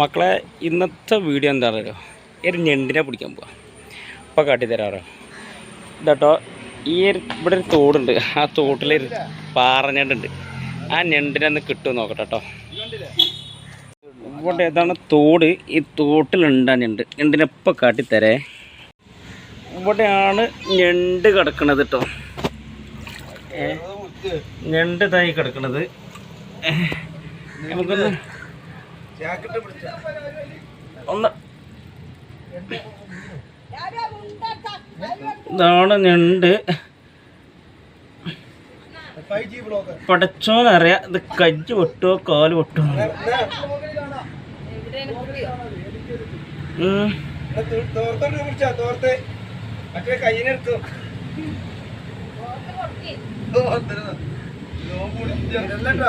മക്കളെ ഇന്നത്തെ വീഡിയോ എന്താ പറയുക ഒരു ഞണ്ടിനെ പിടിക്കാൻ പോവാം. ഇപ്പോൾ കാട്ടിത്തരാറോ ഇതാട്ടോ ഈ ഒരു ഇവിടെ ഒരു തോടുണ്ട്. ആ തോട്ടിലെ ഒരു പാറഞ്ഞണ്ടുണ്ട് ആ ഞണ്ടിനെ ഒന്ന് കിട്ടുമോ നോക്കട്ടെ കേട്ടോ ഇവിടെ ഏതാണ് തോട്? ഈ തോട്ടിലുണ്ട് ആ ഞണ്ട്. ഞണ്ടിനെ ഇപ്പം കാട്ടിത്തരേ ഇവിടെയാണ് ഞണ്ട് കിടക്കണത് കേട്ടോ ഞണ്ട് ഇതായി കിടക്കണത്. നമുക്കൊന്ന് ഒന്ന്. ഇതാണ് ഞണ്ട്. പടച്ചോനറിയാം ഇത് കജ്ജ് പൊട്ടുമോ കാൽ പൊട്ടുമോ ഉം.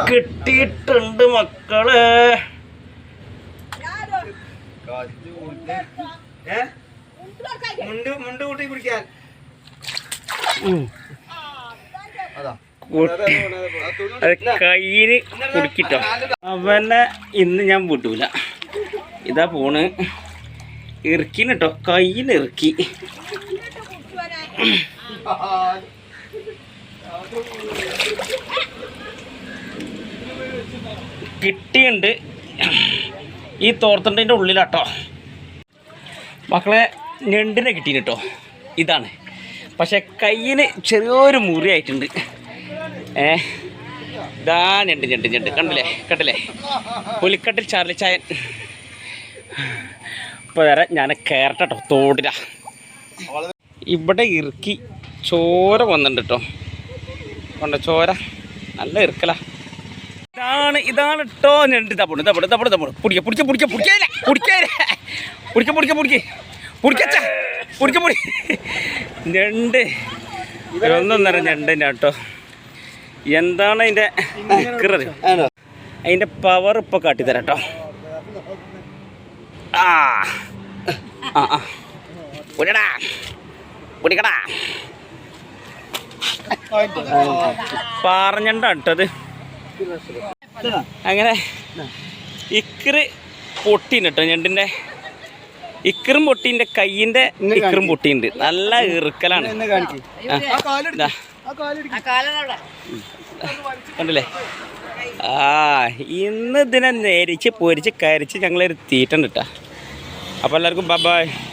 കിട്ടിയിട്ടുണ്ട് മക്കളെ. മുണ്ട് കൂട്ടി പിടിക്കാൻ കുടുക്കിട്ടോ. അവനെ ഇന്ന് ഞാൻ വിടൂല. ഇതാ പോണ്. ഇറുക്കിന് കേട്ടോ കയ്യിൽ ഇറുക്കി. കിട്ടിയുണ്ട്. ഈ തോർത്തണ്ടിന്റെ ഉള്ളിലാട്ടോ. മക്കളെ ഞണ്ടിനെ കിട്ടീന് കേട്ടോ ഇതാണ്. പക്ഷേ കയ്യിന് ചെറിയൊരു മുറിയായിട്ടുണ്ട് ഏ? ഇതാ ഞണ്ട് ഞണ്ട് ഞണ്ട്. കണ്ടില്ലേ? കണ്ടില്ലേ? പുലിക്കട്ടിൽ ചാർലി ചായൻ. ഇപ്പോൾ വേറെ ഞാൻ കയറട്ടോ തോടില. ഇവിടെ ഇറുക്കി ചോര വന്നിട്ടുണ്ട് കേട്ടോ. കൊണ്ട ചോര? നല്ല ഇറുക്കല. ഇതാണ് ഇതാണ് ഇട്ടോ ഞണ്ട് തപ്പുണ്ട് തപ്പുണ്ട് തപ്പുണ്ട് തപ്പുണ്ട് പിടിക്ക പിടിക്ക പിടിക്ക പുടിക്കേ പുടിക്കേ പിടിക്ക പിടിക്ക പിടിക്ക. പിടിക്കച്ച പിടിക്ക പിടി. ഞണ്ട്. ഒന്നും നേരം ഞണ്ടിന്റെ കേട്ടോ എന്താണ് അതിന്റെ കിറത് അതിന്റെ പവർ ഇപ്പോൾ കാട്ടിത്തരാം കേട്ടോ ആ. ആ ആ. പിടിക്കടാ. പിടിക്കടാ കേട്ടോ കേട്ടത് അങ്ങനെ ഇക്കറ് പൊട്ടീന് കേട്ടോ ഞണ്ടിന്റെ ഇക്കറും പൊട്ടീന്റെ കയ്യിന്റെ ഇക്കറും പൊട്ടിയുണ്ട് നല്ല ഇറുക്കലാണ്. കണ്ടില്ലേ? ആ ഇന്ന് ഇതിനെ നേരിച്ച് പൊരിച്ച് കരിച്ച് ഞങ്ങളൊരു തീറ്റണ്ട് കേട്ടോ അപ്പോൾ എല്ലാവർക്കും ബബായ് ബൈ